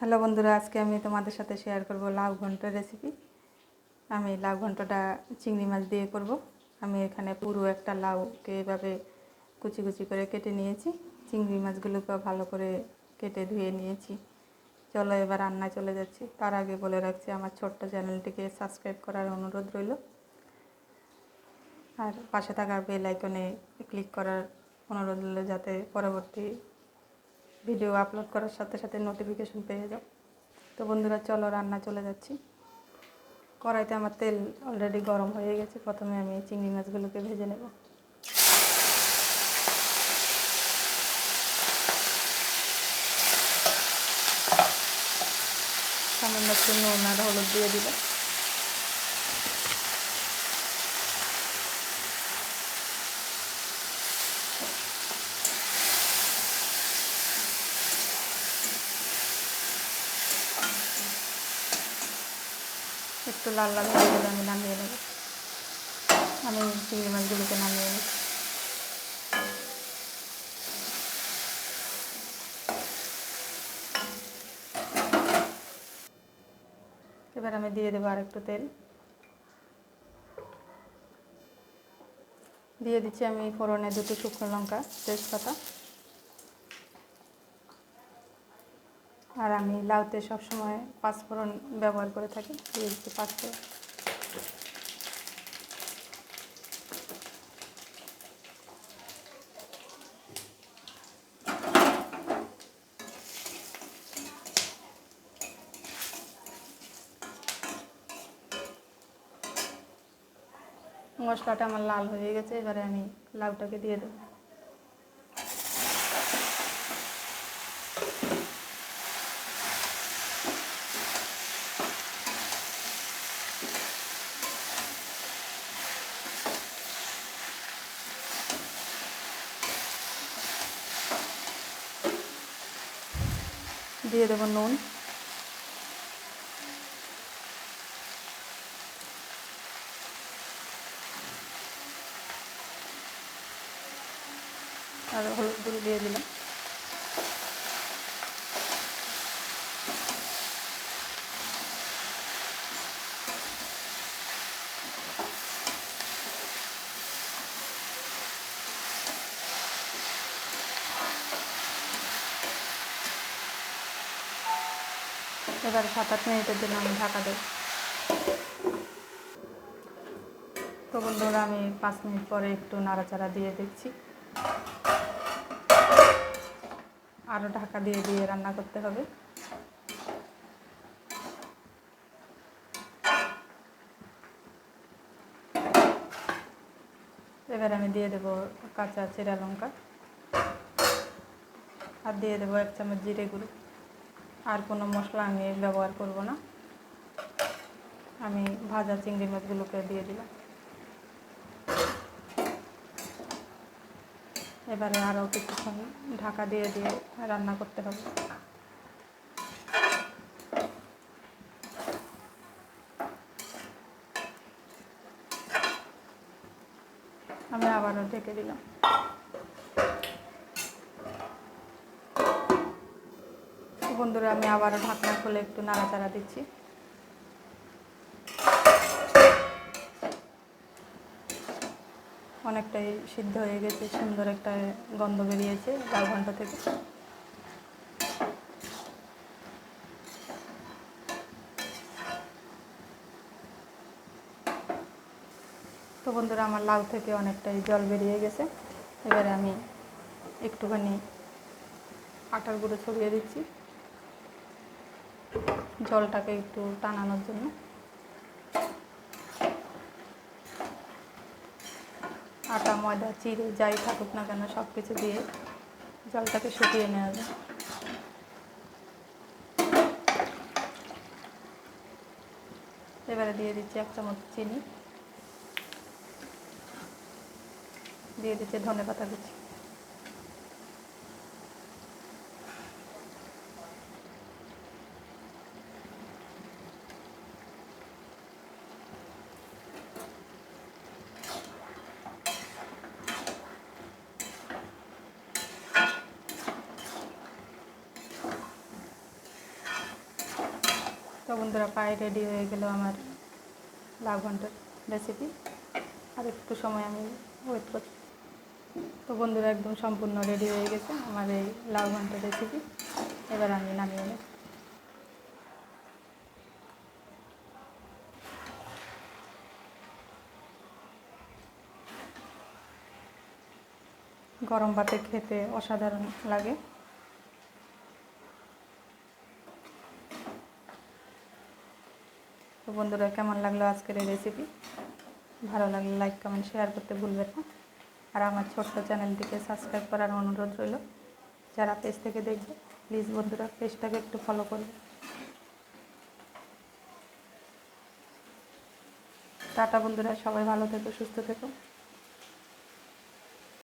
Hello বন্ধুরা, আজকে আমি তোমাদের সাথে শেয়ার করব লাউ ঘন্টের রেসিপি আমি লাউ ঘন্টটা চিংড়ি মাছ দিয়ে করব। আমি এখানে পুরো একটা লাউকে এভাবে কুচি কুচি করে কেটে নিয়েছি। চিংড়ি মাছগুলোকে ভালো করে কেটে ধুয়ে নিয়েছি। চলো এবার রান্নায় চলে যাচ্ছি। তার আগে বলে রাখছি, আমার ছোট্ট চ্যানেলটিকে সাবস্ক্রাইব করার অনুরোধ রইল। আর পাশে থাকা বেল আইকনে ক্লিক করার অনুরোধ রইল যাতে পরবর্তী ভিডিও আপলোড করার সাথে সাথে নোটিফিকেশন পেয়ে যাও। তো বন্ধুরা, চলো রান্না চলে যাচ্ছি। কড়াইতে আমার তেল অলরেডি গরম হয়ে গেছে। প্রথমে আমি চিংড়ি মাছগুলোকে ভেজে নেব। সামান্য একটু নুন আর হলুদ দিয়ে দিল একটু লাল লাল হয়ে গেলে আমি নামিয়ে নেব। আমি চিংড়ি মাছগুলোকে নামিয়ে নেব। এবার আমি দিয়ে দেবো আর একটু তেল। দিয়ে দিচ্ছি আমি ফোড়নে দুটো শুকনো লঙ্কা, তেজপাতা। আর আমি লাউতে সবসময় পাঁচফোড়ন ব্যবহার করে থাকি, দিয়ে দিচ্ছি পাঁচফোড়ন মশলাটা আমার লাল হয়ে গেছে, এবারে আমি লাউটাকে দিয়ে দেবো। দিয়ে দেবো নুন। আর হলুদ দিয়ে দিলাম। এবার সাত আট মিনিটের জন্য আমি ঢাকা দেব। তো বন্ধুরা, আমি পাঁচ মিনিট পরে একটু নাড়াচাড়া দিয়ে দেখছি। আরও ঢাকা দিয়ে দিয়ে রান্না করতে হবে। এবার আমি দিয়ে দেবো কাঁচা চিরা লঙ্কা। আর দিয়ে দেবো এক চামচ জিরে গুঁড়ো। আর কোনো মশলা আমি ব্যবহার করব না। আমি ভাজা চিংড়ি মাছগুলোকে দিয়ে দিলাম। এবারে আরও কিছুক্ষণ ঢাকা দিয়ে দিয়ে রান্না করতে হবে। আমি আবারও ঢেকে দিলাম। বন্ধুরা, আমি আবারও ঢাকনা খুলে একটু নাড়াচাড়া দিচ্ছি। অনেকটাই সিদ্ধ হয়ে গেছে, সুন্দর একটা গন্ধ বেরিয়েছে লাউ ঘণ্টা থেকে। তো বন্ধুরা, আমার লাউ থেকে অনেকটাই জল বেরিয়ে গেছে। এবারে আমি একটুখানি আটার গুঁড়ো ছড়িয়ে দিচ্ছি। জলটাকে একটু টানানোর জন্য। আটা, ময়দা, চিড়ে, যাই থাকুক না কেন সব কিছু দিয়ে জলটাকে শুকিয়ে নেওয়া যায়। এবারে দিয়ে দিচ্ছি এক চামচ চিনি। দিয়ে দিচ্ছি ধনে পাতা কুচি তো বন্ধুরা, পায়ে রেডি হয়ে গেল আমার লাউ রেসিপি আর একটু সময় আমি ওয়েট করছি। তো বন্ধুরা, একদম সম্পূর্ণ রেডি হয়ে গেছে আমার এই লাউ রেসিপি এবার আমি নামিয়ে নেব। গরম ভাতে খেতে অসাধারণ লাগে। তো বন্ধুরা, কেমন লাগল আজকের এই রেসিপি ভালো লাগলে লাইক কমেন্ট শেয়ার করতে ভুলবেন না। আর আমার ছোট্ট চ্যানেলটিকে সাবস্ক্রাইব করার অনুরোধ রইল। যারা পেজ থেকে দেখবে প্লিজ বন্ধুরা পেজটাকে একটু ফলো করবে। টাটা বন্ধুরা, সবাই ভালো থেকো, সুস্থ থেকো।